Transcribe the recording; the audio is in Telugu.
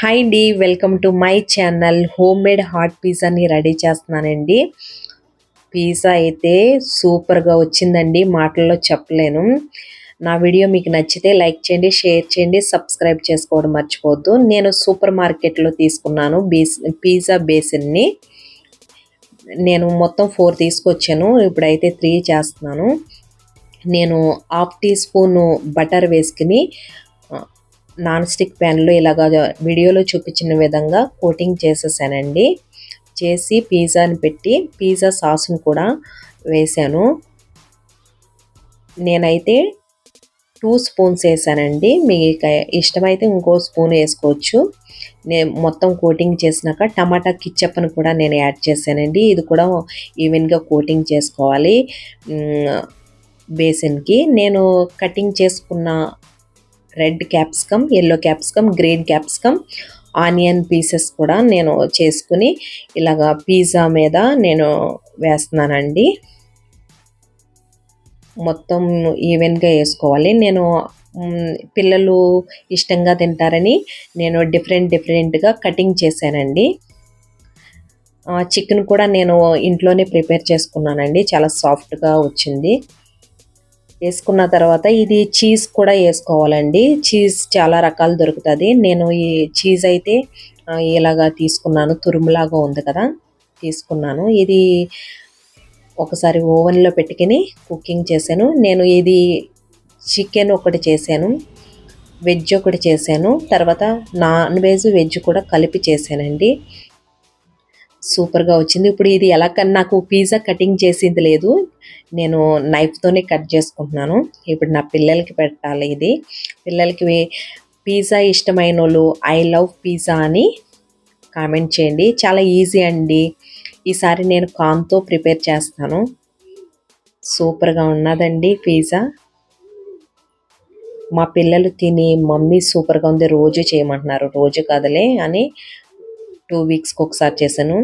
హాయ్ అండి welcome to my channel home made hot పిజ్జాని ready చేస్తున్నానండి. పిజ్జా అయితే సూపర్గా వచ్చిందండి మాటల్లో చెప్పలేను. నా వీడియో మీకు నచ్చితే లైక్ చేయండి షేర్ చేయండి సబ్స్క్రైబ్ చేసుకోవడం మర్చిపోవద్దు. నేను సూపర్ మార్కెట్లో తీసుకున్నాను బేస్ పిజ్జా బేసిన్ని. నేను మొత్తం ఫోర్ తీసుకొచ్చాను ఇప్పుడైతే త్రీ చేస్తున్నాను. నేను హాఫ్ టీ స్పూన్ బటర్ వేసుకుని నాన్ స్టిక్ ప్యాన్లో ఇలాగ వీడియోలో చూపించిన విధంగా కోటింగ్ చేసేసానండి. చేసి పిజ్జాని పెట్టి పిజ్జా సాస్ను కూడా వేసాను. నేనైతే టూ స్పూన్స్ వేసానండి. మీకు ఇష్టమైతే ఇంకో స్పూన్ వేసుకోవచ్చు. నేను మొత్తం కోటింగ్ చేసినాక టమాటా కిచ్చప్పను కూడా నేను యాడ్ చేశానండి. ఇది కూడా ఈవెన్గా కోటింగ్ చేసుకోవాలి. బేసిన్కి. నేను కటింగ్ చేసుకున్న red capsicum yellow capsicum green capsicum onion pieces కూడా నేను చేసుకుని ఇలాగా పిజ్జా మీద నేను వేస్తున్నానండి. మొత్తం ఈవెన్గా వేసుకోవాలి. నేను పిల్లలు ఇష్టంగా తింటారని నేను డిఫరెంట్ డిఫరెంట్గా కటింగ్ చేశానండి. చికెన్ కూడా నేను ఇంట్లోనే ప్రిపేర్ చేసుకున్నానండి. చాలా సాఫ్ట్గా వచ్చింది. వేసుకున్న తర్వాత ఇది చీజ్ కూడా వేసుకోవాలండి. చీజ్ చాలా రకాలు దొరుకుతుంది. నేను ఈ చీజ్ అయితే ఇలాగా తీసుకున్నాను. తురుములాగా ఉంది కదా తీసుకున్నాను. ఇది ఒకసారి ఓవెన్లో పెట్టుకుని కుకింగ్ చేశాను. నేను ఇది చికెన్ ఒకటి చేశాను వెజ్ ఒకటి చేశాను. తర్వాత నాన్ వెజ్ వెజ్ కూడా కలిపి చేశానండి. సూపర్గా వచ్చింది. ఇప్పుడు ఇది ఎలా నాకు పిజ్జా కటింగ్ చేసింది లేదు. నేను నైఫ్తోనే కట్ చేసుకుంటున్నాను. ఇప్పుడు నా పిల్లలకి పెట్టాలి ఇది. పిల్లలకి పిజ్జా ఇష్టమైన వాళ్ళు ఐ లవ్ పిజ్జా అని కామెంట్ చేయండి. చాలా ఈజీ అండి. ఈసారి నేను కాన్తో ప్రిపేర్ చేస్తాను. సూపర్గా ఉన్నదండి పిజ్జా. మా పిల్లలు తిని మమ్మీ సూపర్గా ఉంది. రోజు చేయమంటున్నారు. రోజు కదలే అని టూ వీక్స్కి ఒకసారి చేశాను.